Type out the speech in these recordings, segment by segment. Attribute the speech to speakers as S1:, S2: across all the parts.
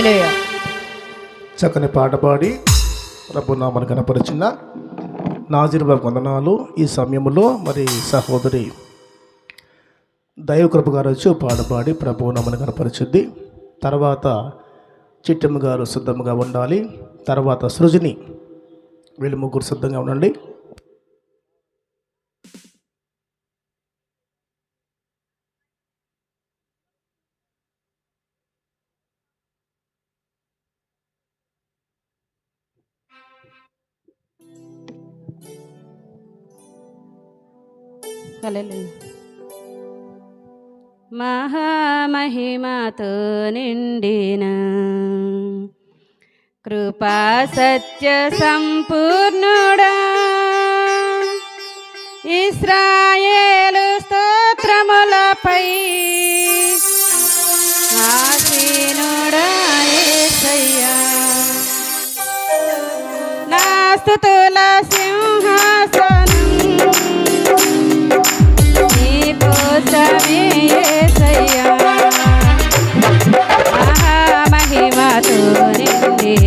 S1: చక్కని పాట పాడి ప్రభునామని కనపరిచిన నాజిర్బాబు వందనాలు. ఈ సమయంలో మరి సహోదరి దైవకృప గారు వచ్చి పాట పాడి ప్రభునామని కనపరిచింది. తర్వాత చిట్టమ్మ గారు సిద్ధంగా ఉండాలి. తర్వాత సృజని వీళ్ళు ముగ్గురు సిద్ధంగా ఉండండి.
S2: మహామహిమతో నిండిన కృపా సత్య సంపూర్ణుడా. ఇస్రాయేలు స్తోత్రములపై ఆసీనుడా యేసయ్యా నా స్తుతుల నీకోసమే యేసయ్యా మహామహిమతో నిండిన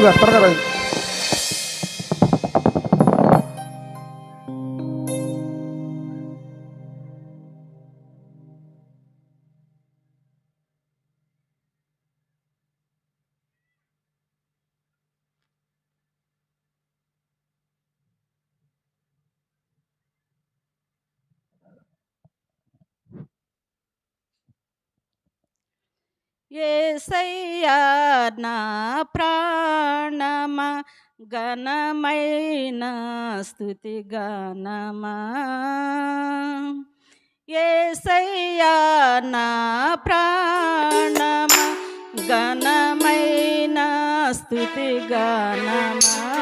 S3: Vamos,
S4: Gaspar వర్ణ ప్రాణమ గణమైన స్థుతి గణమా ఏసయ్యా నా ప్రాణమ గణమైన స్థుతి గణమా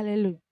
S4: Hallelujah.